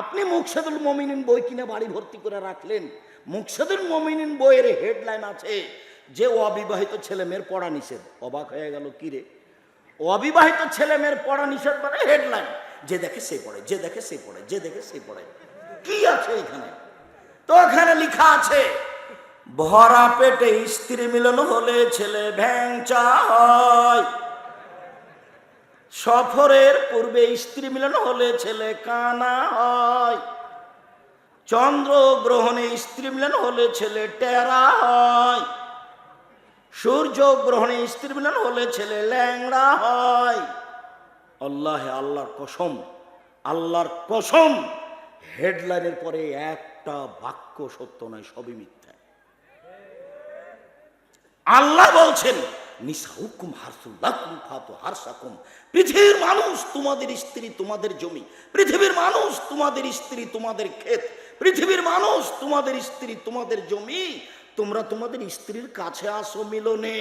আপনি মুকসেদুল মমিনিন বই কিনে বাড়ি ভর্তি করে রাখলেন। মুকসেদুল মমিনিন বইয়ের হেডলাইন আছে যে, অবিবাহিত ছেলে মেয়ের পড়া নিষেধ। অবাক হয়ে গেল, কি রে? অবিবাহিত ছেলে মেয়ের পড়া নিষেধ মানে হেডলাইন যে দেখে সে পড়ে, যে দেখে সে পড়ে, যে দেখে সে পড়ে। কি আছে এখানে? তো এখানে লেখা আছে, ভরা পেটে স্ত্রী মিলন হলে ছেলে ভ্যাংচা হয় সফরের পূর্বে স্ত্রী মিলন হলে ছেলে কানা হয়। চন্দ্র গ্রহণে স্ত্রী মিলন হলে ছেলে টেরা হয়। সূর্য গ্রহণে স্ত্রী মিলন হলে ছেলে ল্যাংড়া হয়। আল্লাহ আল্লাহর কসম আল্লাহর কসম, হেডলাইনের পরে একটা বাক্য সত্য নয়, সবই মিথ্যা। আল্লাহ বলছেন নিসাউকুম হারসুল্লাকুম ফাতু হারসাকুম। পৃথিবীর মানুষ তোমাদের স্ত্রী, তোমাদের জমি। পৃথিবীর মানুষ তোমাদের স্ত্রী, তোমাদের ক্ষেত। পৃথিবীর মানুষ তোমাদের স্ত্রী, তোমাদের জমি। তোমরা তোমাদের স্ত্রীর কাছে আসো মিলনে।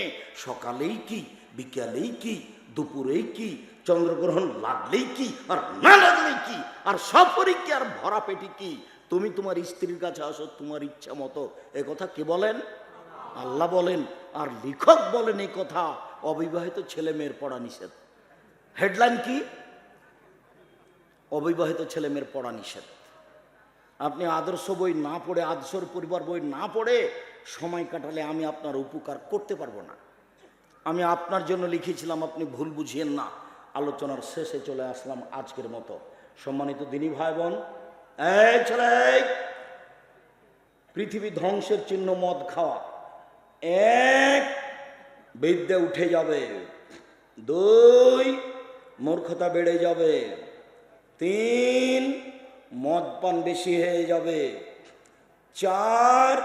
সকালেই কি, বিকালেই কি, দুপুরেই কি, চন্দ্রগ্রহণ লাগলেই কি, আর না লাগলেই কি, আর সফরে কি আর ভরা পেটি কি? তুমি তোমার স্ত্রীর কাছে আসো তোমার ইচ্ছা মতো। কথা কে বলেন? আল্লাহ বলেন, আর লেখক বলেন এই কথা, অবিবাহিত ছেলে মেয়ের পড়া নিষেধ। হেডলাইন কি? অবিবাহিত ছেলে মেয়ের পড়া নিষেধ। আপনি আদর্শ বই না পড়ে, আদর্শর পরিবার বই না পড়ে, সময় কাটালে আমি আপনার উপকার করতে পারব না। আমি আপনার জন্য লিখেছিলাম, আপনি ভুল বুঝিয়েন না। আলোচনার শেষে চলে আসলাম আজকের মতো। সম্মানিত দিনী ভাই বোন ছেলে পৃথিবী ধ্বংসের চিহ্ন মদ খাওয়া। এক, বিদ্যে উঠে যাবে। দুই, মূর্খতা বেড়ে যাবে। তিন মদ পান বেশি হয়ে যাবে। চার,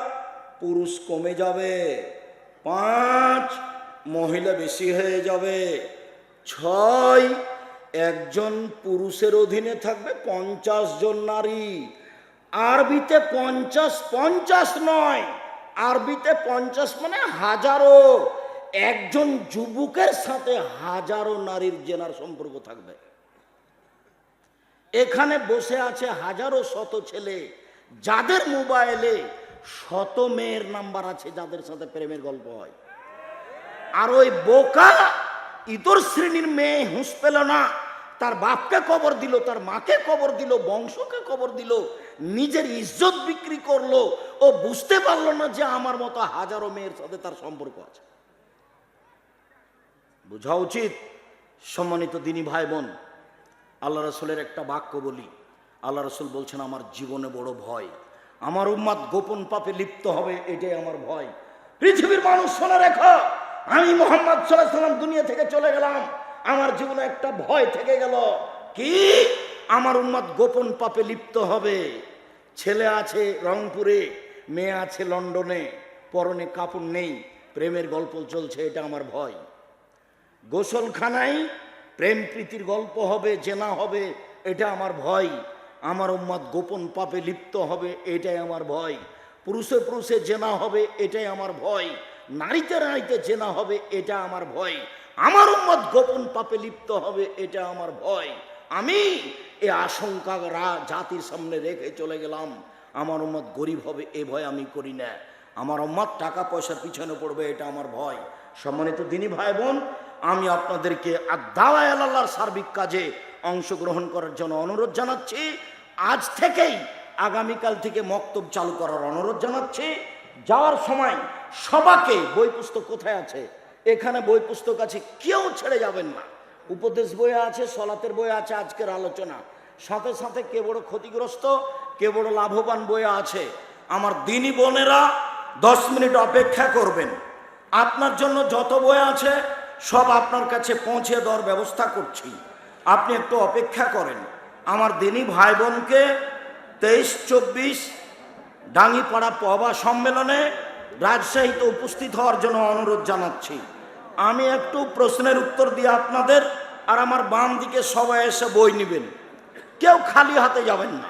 পুরুষ কমে যাবে। পাঁচ, মহিলা বেশি হয়ে যাবে। ছয়, একজন পুরুষের অধীনে থাকবে পঞ্চাশ জন নারী। আরবিতে পঞ্চাশ পঞ্চাশ নয়। আরবিতে পঞ্চাশ মানে হাজারো। একজন যুবকের সাথে হাজারো নারীর জেনার সম্পর্ক থাকবে। এখানে বসে আছে হাজারো শত ছেলে, যাদের মোবাইলে শত মেয়ের নাম্বার আছে, যাদের সাথে প্রেমের গল্প হয়। আর ওই বোকা ইতর শ্রেণির মেয়ে হুঁস পেল না। তার বাপকে কবর দিল, তার মাকে কবর দিল, বংশকে কবর দিল, নিজের ইজ্জত বিক্রি করল। ও বুঝতে পারল না যে আমার মতো হাজারো মেয়ের সাথে তার সম্পর্ক আছে। বোঝা উচিত, সম্মানিত দিনী ভাই বোন আল্লাহ রসুলের একটা বাক্য বলি। আল্লাহ রসুল বলছেন, আমার জীবনে বড় ভয়। আমার উম্মাদ গোপন পাপে লিপ্ত হবে, এটাই আমার ভয়। পৃথিবীর মানুষ, শোনা রেখো, আমি মোহাম্মদ সাল্লাহ সাল্লাম দুনিয়া থেকে চলে গেলাম। আমার জীবনে একটা ভয় থেকে গেল। কি? আমার উম্মাদ গোপন পাপে লিপ্ত হবে। ছেলে আছে রংপুরে, মেয়ে আছে লন্ডনে, পরনে কাপড় নেই, প্রেমের গল্প চলছে, এটা আমার ভয়। গোসলখানায় প্রেম প্রীতির গল্প হবে, জেনা হবে, এটা আমার ভয়। আমার উম্মাদ গোপন পাপে লিপ্ত হবে, এটাই আমার ভয়। পুরুষে পুরুষে জেনা হবে, এটাই আমার ভয়। নারীতে নারীতে জেনা হবে, এটা আমার ভয়। আমার উম্মাদ গোপন পাপে লিপ্ত হবে, এটা আমার ভয়। আমি এ আশঙ্কা জাতির সামনে রেখে চলে গেলাম। আমার উম্মত গরিব হবে, এ ভয় আমি করি না। আমার উম্মত টাকা পয়সার পিছনে পড়বে, এটা আমার ভয়। সম্মানিত দিনী ভাই বোন, আমি আপনাদেরকে আদাওয়ায় আল্লাহর সার্বিক কাজে অংশগ্রহণ করার জন্য অনুরোধ জানাচ্ছি। আজ থেকেই আগামীকাল থেকে মক্তব চালু করার অনুরোধ জানাচ্ছি। যাওয়ার সময় সবাকে বই পুস্তক কোথায় আছে? এখানে বই পুস্তক আছে, কেউ ছেড়ে যাবেন না। উপদেশ বই আছে, সলাতের বই আছে, আজকের আলোচনা। সাথে সাথে কে বড় ক্ষতিগ্রস্ত, কে বড় লাভবান বই আছে। আমার দিনী বোনেরা দশ মিনিট অপেক্ষা করবেন। আপনার জন্য যত বই আছে, সব আপনার কাছে পৌঁছে দেওয়ার ব্যবস্থা করছি। আপনি একটু অপেক্ষা করেন। আমার দিনী ভাই বোনকে তেইশ, চব্বিশ, ডাঙ্গিপাড়া পবা সম্মেলনে রাজশাহীতে উপস্থিত হওয়ার জন্য অনুরোধ জানাচ্ছি। আমি একটু প্রশ্নের উত্তর দিয়ে আপনাদের, আর আমার বাম দিকে সবাই এসে বই নেবেন। কেউ খালি হাতে যাবেন না।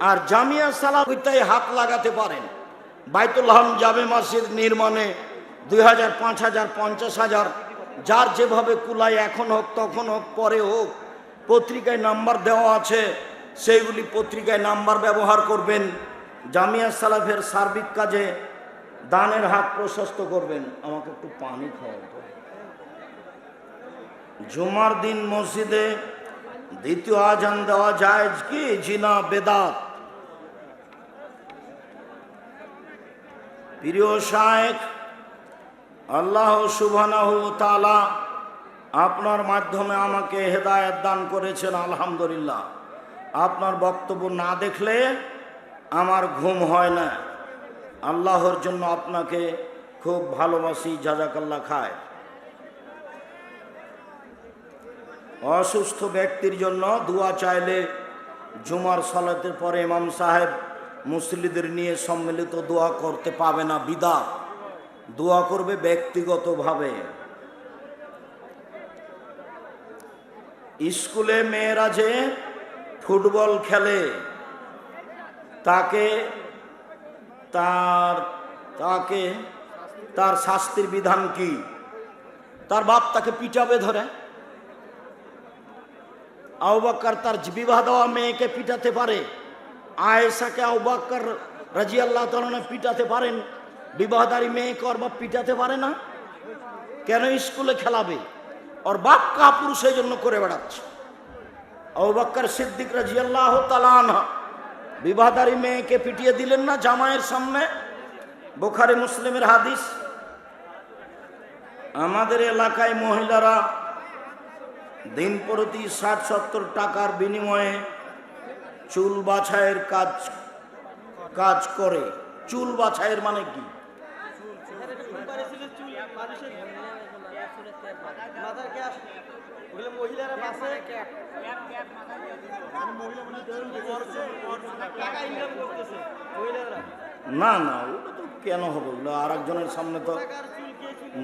আর জামিয়া সালাবিতায় হাত লাগাতে পারেন। বাইতুল হাম জামে মসজিদ নির্মাণে দুই হাজার, পাঁচ হাজার, পঞ্চাশ হাজার, যার যেভাবে কুলায় এখন হোক, তখন হোক, পরে হোক, পত্রিকায় নাম্বার দেওয়া আছে, সেইগুলি পত্রিকায় নাম্বার ব্যবহার করবেন। জামিয়া সালাফের সার্বিক কাজে দানের হাত প্রশস্ত করবেন, আমাকে একটু পানি খাওয়াবো জুমার দিন মসজিদে দ্বিতীয় আজান দেওয়া যায় কি? জিনা, বেদাত। প্রিয় শায়েখ, আল্লাহ সুবহানাহু তাআলা আপনার মাধ্যমে আমাকে হেদায়েত দান করেছেন, আলহামদুলিল্লাহ। আপনার বক্তব্য না দেখলে আমার ঘুম হয় না। আল্লাহর জন্য আপনাকে খুব ভালোবাসি জাজাকাল্লা খায়। অসুস্থ ব্যক্তির জন্য দোয়া চাইলে জুমার সালাতের পরে ইমাম সাহেব মুসলিদের নিয়ে সম্মিলিত দোয়া করতে পাবে না বিদা দোয়া করবে ব্যক্তিগতভাবে। স্কুলে মেয়েরা যে ফুটবল খেলে, তাকে তার, তাকে, তার শাস্তির বিধান কি? তার বাপ তাকে পিটাবে ধরে। আউবাক্কার তার বিবাহ দেওয়া মেয়েকে পিটাতে পারে। আয়েশাকে আউবাক্কার রাজি আল্লাহ তালনে পিটাতে পারেন। বিবাহদারী মেয়েকে ওর বাপ পিটাতে পারে না। কেন স্কুলে খেলাবে? ওর বাপ কাপুরুষ সেই জন্য করে বেড়াচ্ছে। আউবাক্কার সিদ্দিক রাজি আল্লাহ তালানহা বিবাহদারী মেয়েকে পিটিয়ে দিলেন না জামাইয়ের সামনে? বোখারে মুসলিমের হাদিস। আমাদের এলাকায় মহিলারা দিন প্রতি ষাট, সত্তর টাকার বিনিময়ে চুল বাছাইয়ের কাজ কাজ করে। চুল বাছাইয়ের মানে কি? মহিলারা বাসে টাকা ইনকাম করতেছে মহিলারা না না, ওটা তো কেন হবে? ওগুলো আর একজনের সামনে তো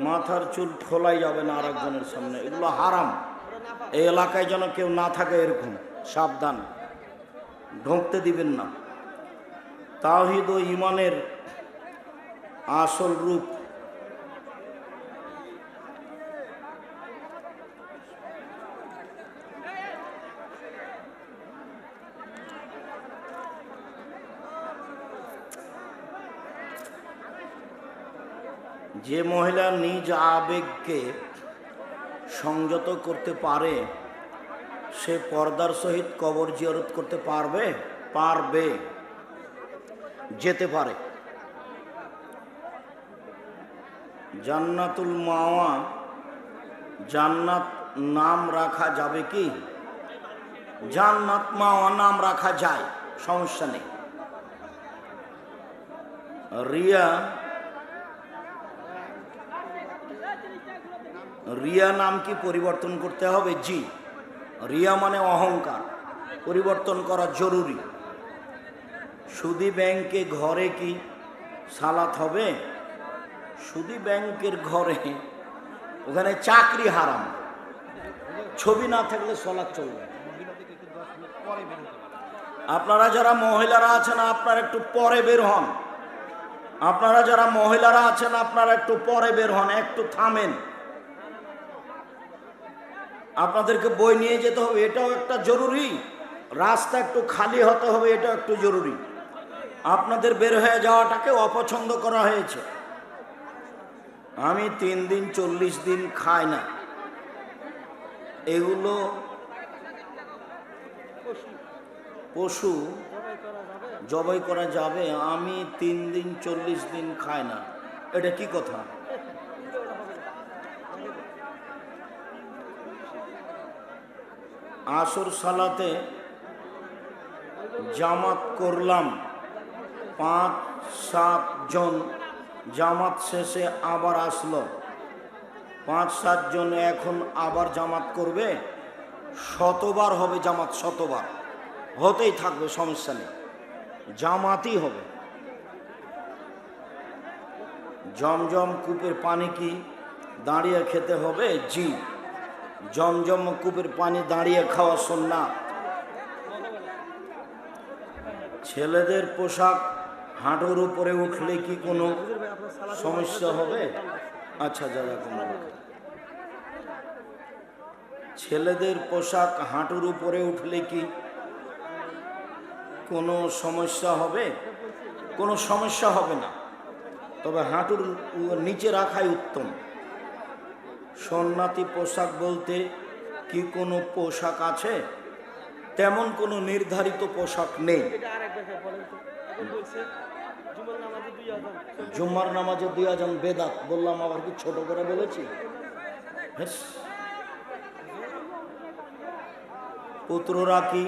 মাথার চুল খোলাই যাবে না আর একজনের সামনে। এগুলো হারাম। এই এলাকায় যেন কেউ না থাকে এরকম, সাবধান। ঢুকতে দিবেন না। তাহিদ ও ইমানের আসল রূপ যে মহিলা নিজ আবেগকে সংযত করতে পারে, সে পর্দার সহিত কবর জিয়ারত করতে পারবে? পারবে। যেতে পারে। জান্নাতুল মাওয়া, জান্নাত নাম রাখা যাবে কি? জান্নাত মাওয়া নাম রাখা যায়, সমস্যা নেই। রিয়া রিয়া নাম কি পরিবর্তন করতে হবে? জি। রিয়া মানে অহংকার। পরিবর্তন করা জরুরি। সুদি ব্যাংকে ঘরে কি সালাত হবে? সুদি ব্যাংকের ঘরে ওখানে চাকরি হারাম। ছবি না থাকলে সলাৎ চলবে। আপনারা যারা মহিলারা আছেন, আপনারা একটু পরে বের হন। আপনারা যারা মহিলারা আছেন, আপনারা একটু পরে বের হন, একটু থামেন। আপনাদেরকে বই নিয়ে যেতে হবে, এটাও একটা জরুরি। রাস্তা একটু খালি হতে হবে, এটাও একটু জরুরি। আপনাদের বের হয়ে যাওয়াটাকে অপছন্দ করা হয়েছে। আমি তিন দিন, চল্লিশ দিন খাই না। এগুলো পশু জবাই করা যাবে, আমি তিন দিন, চল্লিশ দিন খাই না। এটা কি কথা? আসর সালাতে জামাত করলাম। পাঁচ, সাত জন জামাত শেষে আবার আসলো। পাঁচ সাতজন এখন আবার জামাত করবে। শতবার হবে জামাত, শতবার। হতেই থাকবে, সমস্যা নেই। জামাতই হবে। জমজম কূপের পানি কি দাঁড়িয়ে খেতে হবে? জি। জমজম কূপের পানি দাঁড়িয়ে খাওয়া সন্না ছেলেদের পোশাক হাঁটুর উপরে উঠলে কি কোনো সমস্যা হবে? আচ্ছা দাদা ছেলেদের পোশাক হাঁটুর উপরে উঠলে কি কোনো সমস্যা হবে? কোনো সমস্যা হবে না। তবে হাঁটুর নিচে রাখাই উত্তম। সন্ন্যাতি পোশাক বলতে কি কোনো পোশাক আছে? তেমন কোনো নির্ধারিত পোশাক নেই। জুম্মার নামাজে দুই আজন বেদাত, বললাম আবার কি ছোট করে বলেছি। পুত্ররা কি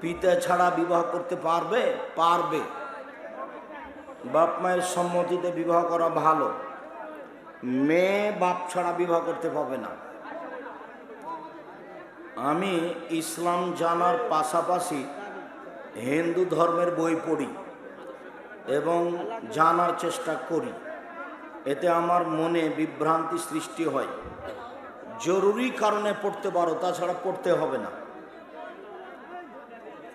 পিতা ছাড়া বিবাহ করতে পারবে? পারবে। বাপ মায়ের সম্মতিতে বিবাহ করা ভালো। মেয়ে বাপ ছাড়া বিবাহ করতে পারবে না। আমি ইসলাম জানার পাশাপাশি হিন্দু ধর্মের বই পড়ি এবং জানার চেষ্টা করি। এতে আমার মনে বিভ্রান্তি সৃষ্টি হয়। জরুরি কারণে পড়তে পারো, তাছাড়া পড়তে হবে না।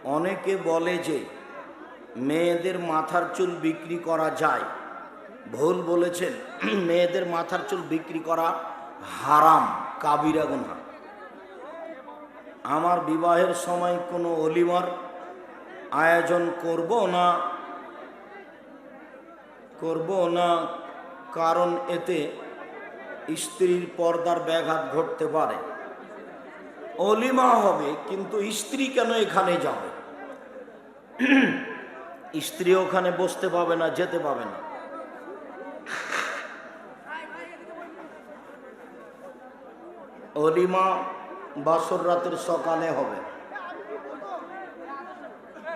অনেকে বলে যে, মেয়েদের মাথার চুল বিক্রি করা যায়। ভুল বলেছেন। মেয়েদের মাথার চুল বিক্রি করা হারাম, কাবিরা গুনা আমার বিবাহের সময় কোনো অলিমার আয়োজন করব না করব না, কারণ এতে স্ত্রীর পর্দার ব্যাঘাত ঘটতে পারে। অলিমা হবে, কিন্তু স্ত্রী কেন এখানে যাবে? স্ত্রী ওখানে বসতে পাবে না, যেতে পাবে না। অলিমা বাসর রাতের সকালে হবে।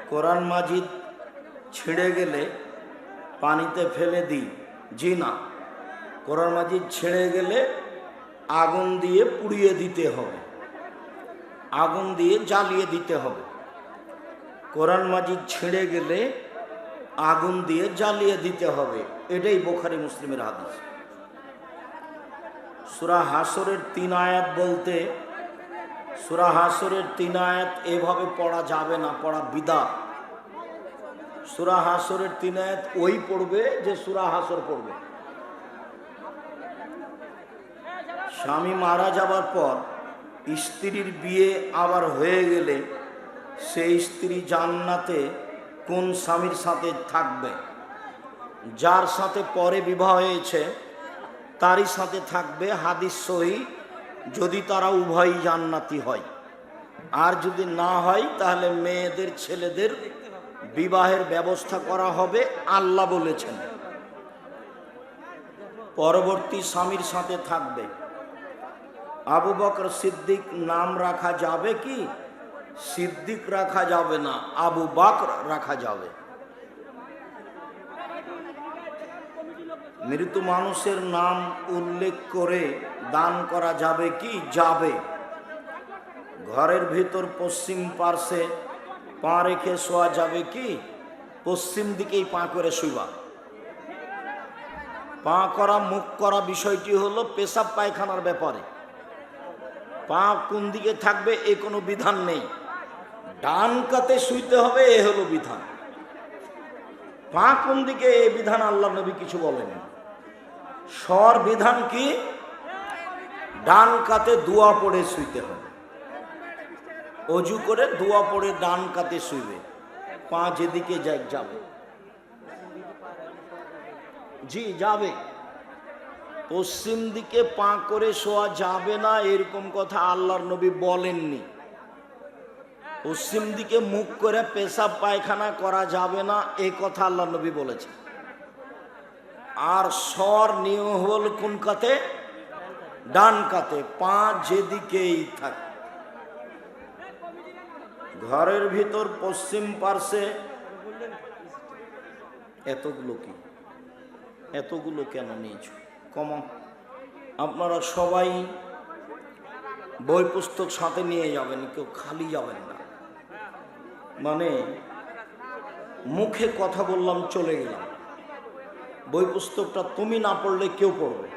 কোরআন মাজিদ ছিঁড়ে গেলে পানিতে ফেলে দিই। জি না, কোরআন মাজিদ ছেড়ে গেলে আগুন দিয়ে পুড়িয়ে দিতে হবে। আগুন দিয়ে জ্বালিয়ে দিতে হবে। কোরআন মাজিদ ছেড়ে গেলে আগুন দিয়ে জ্বালিয়ে দিতে হবে। এটাই বোখারি মুসলিমের হাদিস। সুরা হাসরের তিন আয়াত বলতে, সুরা হাসরের তিন আয়াত এভাবে পড়া যাবে না, পড়া বিদা। সুরা হাসরের তিন আয়াত ওই পড়বে যে সুরা হাসর পড়বে। স্বামী মারা যাবার পর স্ত্রীর বিয়ে আবার হয়ে গেলে সেই স্ত্রী জান্নাতে কোন স্বামীর সাথে থাকবে? যার সাথে পরে বিবাহ হয়েছে তারই সাথে থাকবে হাদিস সহি, যদি তারা উভয়ই জান্নাতি হয়। আর যদি না হয়, তাহলে মেয়েদের, ছেলেদের বিবাহের ব্যবস্থা করা হবে আল্লাহ বলেছেন। পরবর্তী স্বামীর সাথে থাকবে। আবু বকর সিদ্দিক নাম রাখা যাবে কি? সিদ্দিক রাখা যাবে না, আবু বকর রাখা যাবে। মৃত মানুষের নাম উল্লেখ করে দান করা যাবে কি? যাবে। ঘরের ভিতর পশ্চিম পার্শ্বে পা রেখে শোয়া যাবে কি? পশ্চিম দিকেই পা করে শুইবা। পা করা, মুখ করা বিষয়টি হলো পেশাব পায়খানার ব্যাপারে। পা কোন দিকে থাকবে এ কোনো বিধান নেই। ডান কাতে শুইতে হবে, এ হলো বিধান। পা কোন দিকে, এ বিধান আল্লাহ নবী কিছু বলেন স্বর বিধান কি? ডান কাতে দোয়া পড়ে শুইতে হবে। অজু করে দোয়া পড়ে ডান কাতে শুইবে। পা যেদিকে যাবে। জি, যাবে। পশ্চিম দিকে পা করে শোয়া যাবে না, এরকম কথা আল্লাহর নবী বলেননি। পশ্চিম দিকে মুখ করে পেশাব পায়খানা করা যাবে না এই কথা আল্লাহ নবী বলেছে আর স্বর নিয়ম হল কোন কাতে? ডান কাতে, পা যেদিকেই থাকে। ঘরের ভিতর, পশ্চিম পার্শ্বে, এতগুলো কি? এতগুলো কেন নিয়েছো? কম, আপনারা সবাই বই পুস্তক সাথে নিয়ে যাবেন, কেউ খালি যাবেন না। মানে মুখে কথা বললাম, চলে গেলাম। বই পুস্তকটা তুমি না পড়লে কেউ পড়বে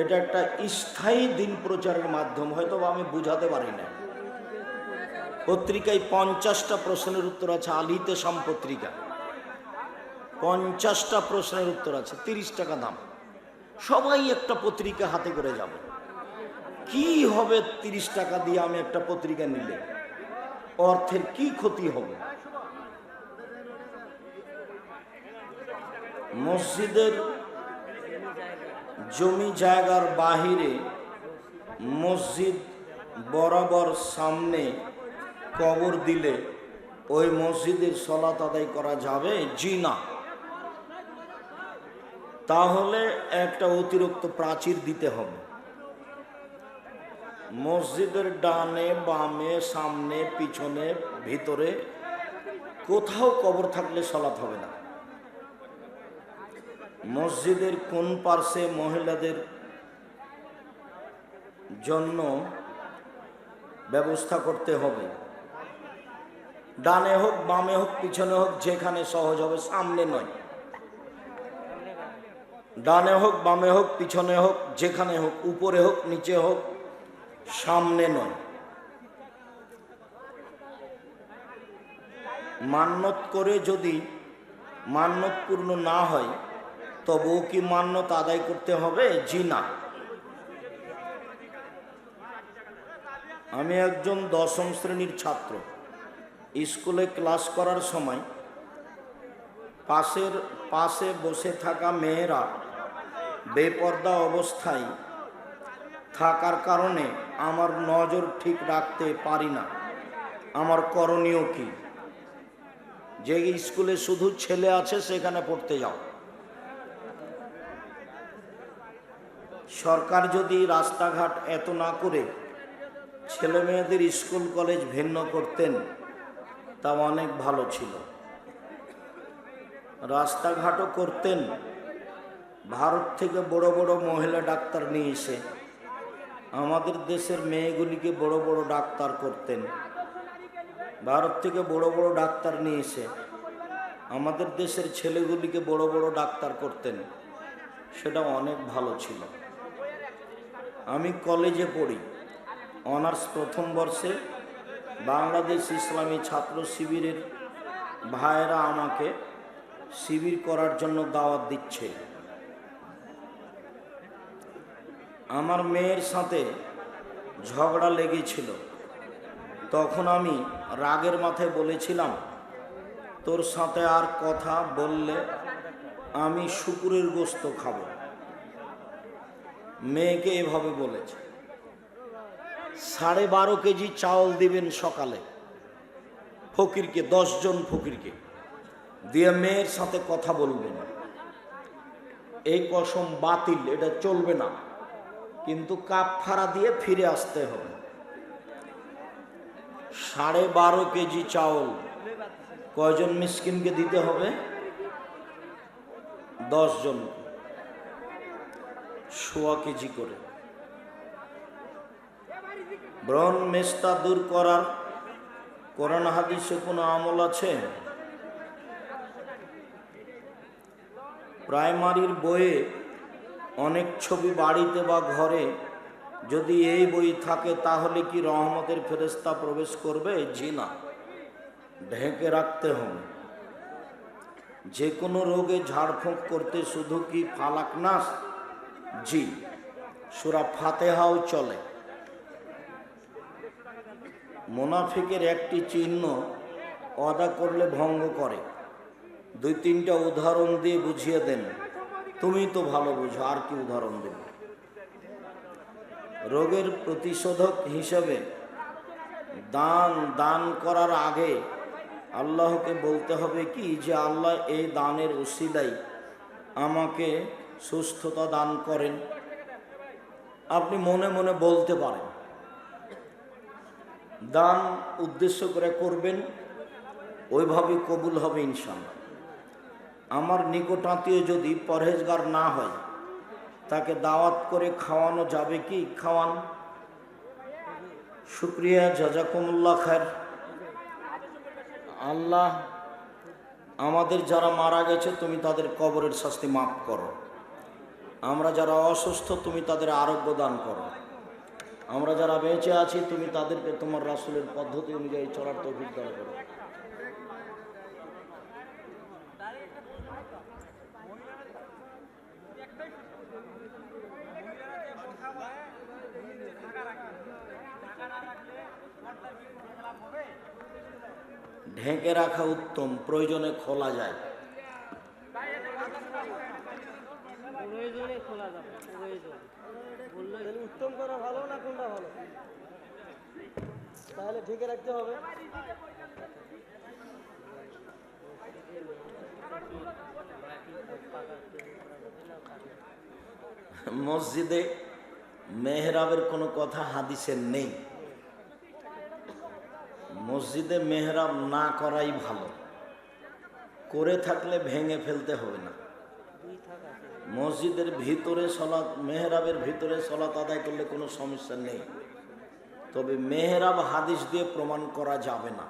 এটা একটা স্থায়ী দিন প্রচারের মাধ্যম হয়তো বা আমি বুঝাতে পারি না পত্রিকায় পঞ্চাশটা প্রশ্নের উত্তর আছে, আলিতে সাম পত্রিকা পঞ্চাশটা প্রশ্নের উত্তর আছে, তিরিশ টাকা দাম। সবাই একটা পত্রিকা হাতে করে যাবে। কি হবে তিরিশ টাকা দিয়ে আমি একটা পত্রিকা নিলে? অর্থের কি ক্ষতি হবে? মসজিদের জমি জায়গার বাহিরে মসজিদ বরাবর সামনে কবর দিলে ওই মসজিদের সলাত আদায় করা যাবে? জি না। তাহলে একটা অতিরিক্ত প্রাচীর দিতে হবে। মসজিদের ডানে, বামে, সামনে, পিছনে, ভিতরে কোথাও কবর থাকলে সলাৎ হবে না। মসজিদের কোন পার্শ্বে মহিলাদের জন্য ব্যবস্থা করতে হবে? ডানে হোক, বামে হোক, পিছনে হোক, যেখানে সহজ হবে, সামনে নয়। ডানে হোক, বামে হোক, পিছনে হোক, যেখানে হোক, উপরে হোক, নিচে হোক, সামনে নয়। মান্যত করে যদি মান্যত পূর্ণ না হয় তবুও কি মান্যত আদায় করতে হবে? জি না। আমি একজন দশম শ্রেণির ছাত্র। স্কুলে ক্লাস করার সময় পাশের, পাশে বসে থাকা মেয়েরা বেপর্দা অবস্থায় থাকার কারণে আমার নজর ঠিক রাখতে পারি না। আমার করণীয় কি? যে স্কুলে শুধু ছেলে আছে, সেখানে পড়তে যাও। সরকার যদি রাস্তাঘাট এত না করে ছেলে মেয়েদের স্কুল কলেজ ভিন্ন করতেন, তা অনেক ভালো ছিল। রাস্তাঘাটও করতেন। ভারত থেকে বড় বড় মহিলা ডাক্তার নিয়ে এসে আমাদের দেশের মেয়েগুলিকে বড় বড় ডাক্তার করতেন। ভারত থেকে বড় বড় ডাক্তার নিয়ে এসে আমাদের দেশের ছেলেগুলিকে বড় বড় ডাক্তার করতেন। সেটা অনেক ভালো ছিল। আমি কলেজে পড়ি। অনার্স প্রথম বর্ষে বাংলাদেশ ইসলামী ছাত্র শিবিরের ভাইয়েরা আমাকে শিবির করার জন্য দাওয়াত দিচ্ছে। আমার মেয়ের সাথে ঝগড়া লেগেছিল। তখন আমি রাগের মাথায় বলেছিলাম, তোর সাথে আর কথা বললে আমি শুকুরের গোস্ত খাব। মেয়েকে এভাবে বলেছে, সাড়ে বারো কেজি চাউল দিবেন সকালে ফকিরকে দশজন ফকিরকে। দিয়ে মেয়ের সাথে কথা বলবেন। এই কসম বাতিল, এটা চলবে না। কিন্তু কাপ ফাড়া দিয়ে ফিরে আসতে হবে। সাড়ে বারো কেজি চাউল কয়জন মিসকিনকে দিতে হবে? দশ জন সোয়া কেজি করে। ব্রণ মেস্তা দূর করার কোরআন হাদিসে কোনো আমল আছে? প্রাইমারির বইয়ে অনেক ছবি বাড়িতে বা ঘরে যদি এই বই থাকে, তাহলে কি রহমতের ফেরেস্তা প্রবেশ করবে? জি না। ঢেকে রাখতে হবে। যে কোনো রোগে ঝাড়ফুঁক করতে শুধু কি ফালাক নাস? জি, সুরা ফাতেহাও চলে। মোনাফিকের একটি চিহ্ন অদা করলে ভঙ্গ করে। দুই তিনটা উদাহরণ দিয়ে বুঝিয়ে দেন। তুমি তো ভালো বুঝো, আর কি উদাহরণ দেব? রোগের প্রতিষেধক হিসেবে দান দান করার আগে আল্লাহকে বলতে হবে কি, যে আল্লাহ এই দানের উসিলাই আমাকে সুস্থতা দান করেন। আপনি মনে মনে বলতে পারেন। দান উদ্দেশ্য করে করবেন ওইভাবে কবুল হবে ইনশাল্লাহ আমার নিকটাত্মীয় যদি পরহেজগার না হয়, তাকে দাওয়াত করে খাওয়ানো যাবে কি? খাওয়ান। শুক্রিয়া, জাজাকুমুল্লাহ খায়ের আল্লাহ, আমাদের যারা মারা গেছে, তুমি তাদের কবরের শাস্তি মাফ করো। আমরা যারা অসুস্থ, তুমি তাদের আরোগ্য দান করো। আমরা যারা বেঁচে আছি, তুমি তাদেরকে তোমার রাসুলের পদ্ধতি অনুযায়ী চলার তৌফিক দান করো। ঢেকে রাখা উত্তম, প্রয়োজনে খোলা যায় প্রয়োজনে খোলা যাবে প্রয়োজন করা ভালো না কোনটা ভালো? তাহলে ঢেকে রাখতে হবে। মসজিদে মেহরাবের কোনো কথা হাদিসের নেই। মসজিদে মেহরাব না করাই ভালো। করে থাকলে ভেঙে ফেলতে হবে না। মসজিদের ভিতরে সলাৎ মেহরাবের ভিতরে সলাৎ আদায় করলে কোনো সমস্যা নেই। তবে মেহরাব হাদিস দিয়ে প্রমাণ করা যাবে না।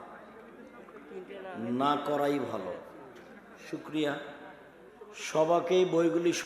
না করাই ভালো। শুক্রিয়া। সবাকেই বইগুলি